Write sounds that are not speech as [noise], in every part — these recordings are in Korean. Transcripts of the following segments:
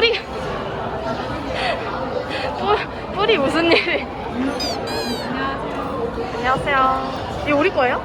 뿌리. 뿌, 뿌리 무슨 일이? 안녕하세요. 이거 우리 거예요?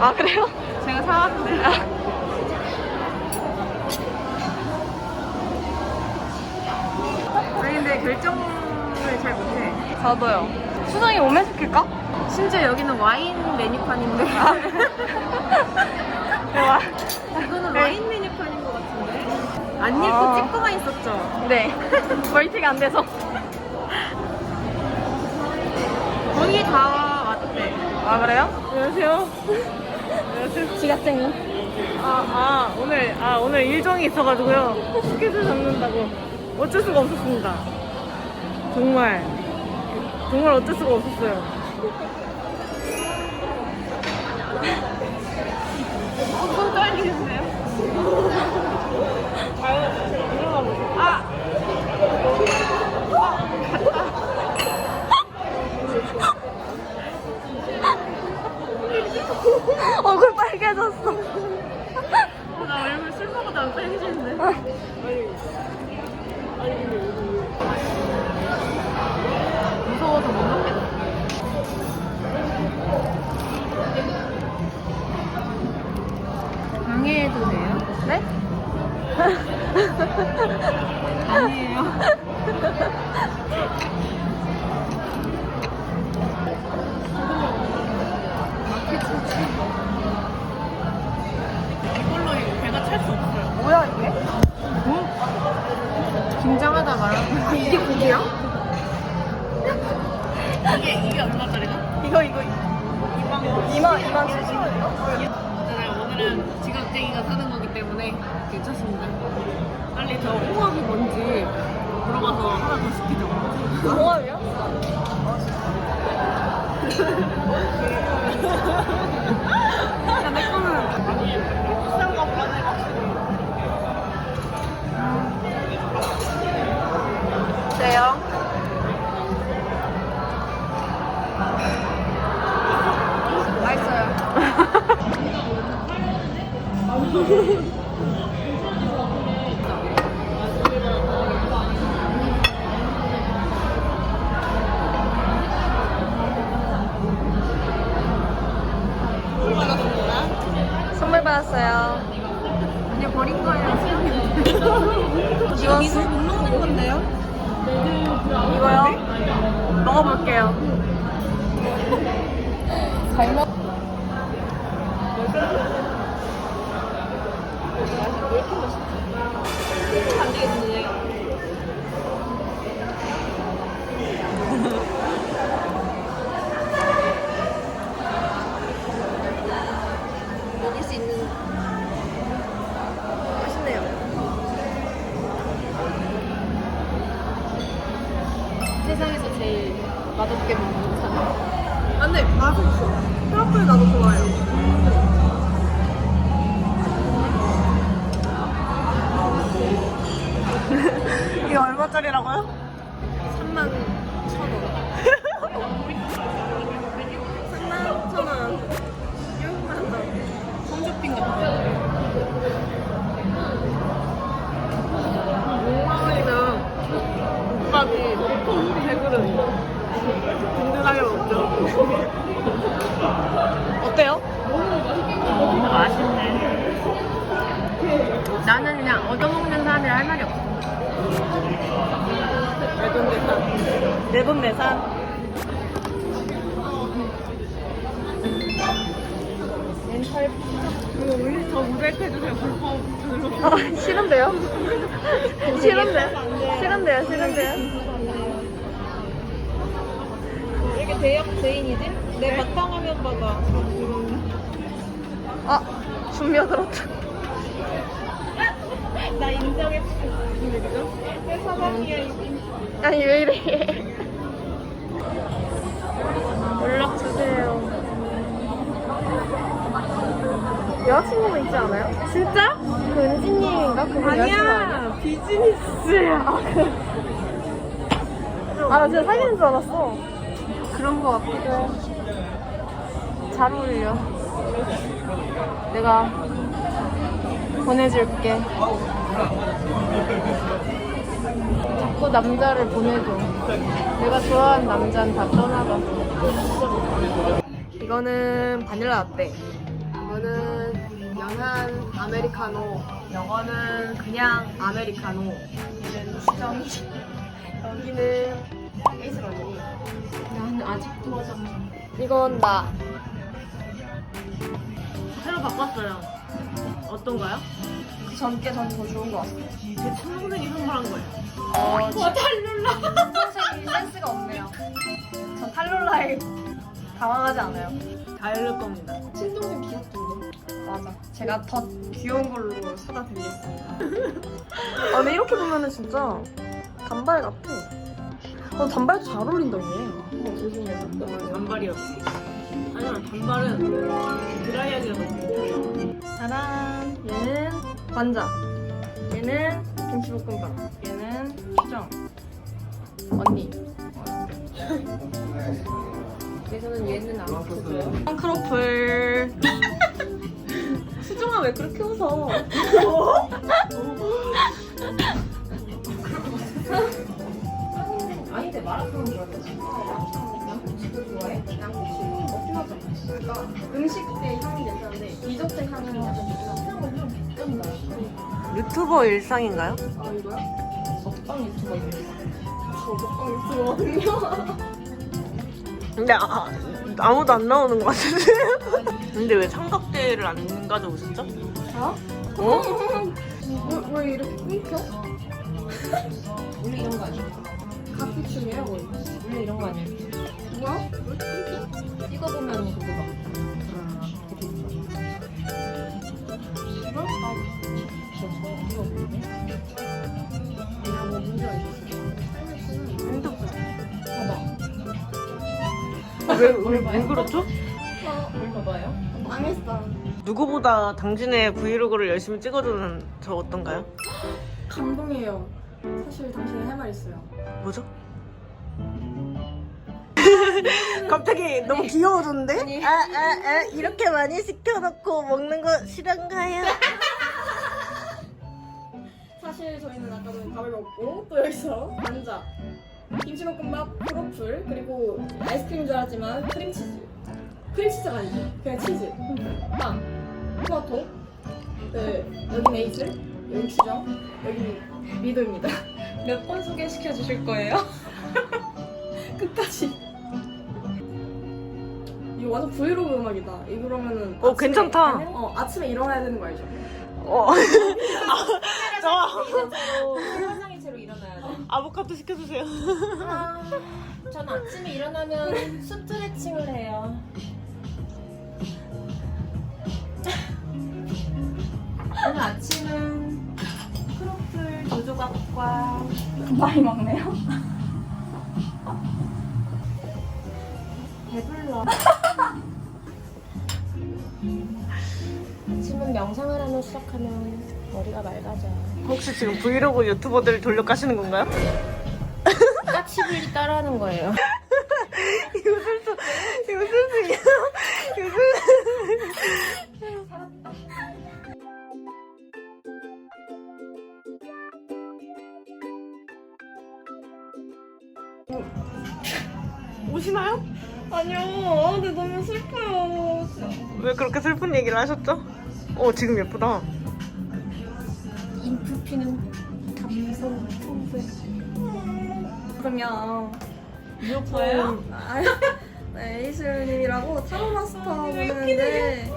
아, 그래요? 제가 사왔는데. 아, 아니 근데 결정을 잘 못해. 저도요. 수정이 오면 시킬까? 심지어 여기는 와인 메뉴판인데. [laughs] 대박. 이거는 네. 와인. 안 읽고 아. 찍고만 있었죠. 네. [laughs] 멀티가 안 돼서. 거의 다 왔대. 아, 그래요? 안녕하세요. 안녕하세요. 지각쟁이. 아, 아, 오늘, 아, 오늘 일정이 있어가지고요. 스케줄 잡는다고. 어쩔 수가 없었습니다. 정말. 정말 어쩔 수가 없었어요. 어, 손 떨리는데요? 아! 얼굴 빨개졌어. 어, 나 얼굴 술 먹어도 빨개지는데. 무서워서 못 먹겠다. 방해해도 돼요? 네? [laughs] 아니에요. 2만 2만, 2만 70원이요? 네, 오늘은 지각쟁이가 사는 거기 때문에 괜찮습니다. 빨리 저 홍합이 뭔지 물어봐서 하나 더 시키죠. 홍합이요? 야, 내 거 먹어볼게요. 얼마짜리라고요? 3만 천 원. 3만 천 원. 6만 원. 홈쇼핑 같은 5만 원이면 국밥이 보통 100그릇. 든든하게 먹죠. 어때요? 맛있네. 나는 그냥 얻어먹는 사람이라 할 말이 없어. 내돈 내산. 내돈내산. 이거 우리 저 모자이크 해주세요. 불법. 아, 싫은데요? [laughs] 싫은데? 싫은데요, 싫은데요? 왜 이렇게 대역 대인이지? 내 바탕화면 봐봐. 아, 준비가 들었다. [laughs] 나 인정했어. 사장이야 이게. 아니, 왜 이래. 연락 주세요. 여자친구분 있지 않아요? 진짜? 그 은지님인가? 그분 여자친구 아니야? 아니야. 비즈니스야. 아, 나 진짜 사귀는 줄 알았어. 그런 거 같기도 해. 잘 어울려. 내가 보내줄게. 남자를 보내줘. 내가 좋아하는 남자는 다 떠나가. 이거는 바닐라 라떼. 이거는 연한 아메리카노. 이거는 그냥 아메리카노. 얘는 수정이. 여기는 에이스 언니. 난 아직도 이건 나. 새로 바꿨어요. 어떤가요? 전께 전 더 좋은 거 같아요. 제 친동생이 선물한 거예요. 어, 와 탈룰라. 선생님이 센스가 없네요. 전 탈룰라에 당황하지 않아요. 다 열릴 겁니다. 친동생 귀엽던데. 맞아. 제가 더 귀여운 걸로 사다 드리겠습니다. [laughs] 아, 근데 이렇게 보면은 진짜 단발 같아. 어, 단발도 잘 어울린다, 얘. 어, 조심해서. 단발이었어. 하지만 단발은 드라이하기가 너무 좋다. 짜란. 얘는 관자. 얘는 김치볶음밥. 얘는 수정. 언니. 그래서는 얘는 안 먹어줘요. 크로플. [laughs] 수정아 왜 그렇게 웃어? 마라탕 좋아해. 양꼬치도 좋아해? 하잖아. 음식 때 향이 괜찮은데 디저트 향은 약간 쩐다. 유튜버 일상인가요? 아 이거야? 먹방 유튜버인데. 저 먹방 유튜버거든요. 근데 아, 아무도 안 나오는 것 같은데. [laughs] 근데 왜 삼각대를 안 가져오셨죠? 어? 어? 왜, 왜 이렇게 끊겨? 원래 이런 거 아니야? 카피춤이야 거의. 원래 이런 거 아니야? 뭐야? 왜 이렇게 끊겨? 찍어보면 그거 봐. 왜, 왜, 왜 그렇죠? 뭘 봐봐요? 망했어. 누구보다 당신의 브이로그를 열심히 찍어주는 저 어떤가요? 감동이에요. 사실 당신이 할 말 있어요. 뭐죠? [laughs] 갑자기 너무 귀여워졌는데? 아, 아, 아, 이렇게 많이 시켜놓고 먹는 거 싫은가요? 사실 저희는 아까 전에 밥을 먹고 또 여기서 감자, 김치볶음밥, 크로플 그리고 아이스크림인 줄 알았지만 크림치즈 크림치즈가 아니죠 그냥 치즈 빵, 토마토 네, 여긴 에이슬, 여긴 추정, 여긴 미도입니다 [laughs] 몇 번 소개시켜 주실 거예요? [laughs] 끝까지 이거 완전 브이로그 음악이다 이거 그러면은 어, 아침에- 괜찮다. 어 아침에 일어나야 되는 거 알죠? 어. [laughs] 아, 돼 아보카도 시켜주세요. 아, 전 아침에 일어나면 스트레칭을 해요. 오늘 아침은 크로플 두 조각과 많이 먹네요. 배불러. [laughs] 명상을 하며 시작하면 머리가 맑아져요. 혹시 지금 브이로그 유튜버들 돌려가시는 건가요? [laughs] 까치불리 따라하는 거예요. 요술수, 요술수야. 요술. 오시나요? 아니요, 아, 근데 너무 슬퍼요. 왜 그렇게 슬픈 얘기를 하셨죠? 어, 지금 예쁘다. 인프 피는 감성 풍세. 그러면 저요? 아, 네, 에이슬님이라고 타로 마스터 보는데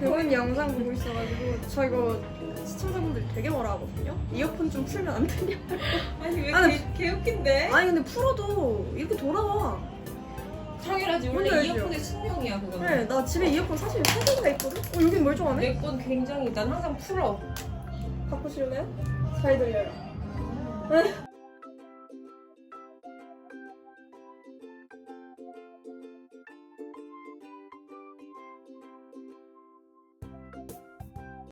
그분 영상 보고 있어가지고 저 이거 시청자분들이 되게 뭐라 하거든요. 이어폰 좀 풀면 안 되냐? 아니 왜 아니, 개, 개 웃긴데? 아니 근데 풀어도 이렇게 돌아와. 당연하지 원래 뭔지 알죠? 이어폰의 숙명이야 그거는 네, 나 집에 이어폰 사실 세 개가 있거든. 어, 여긴 멀쩡하네. 내 건 굉장히 난 항상 풀어 바꾸실래요? 잘 들려요.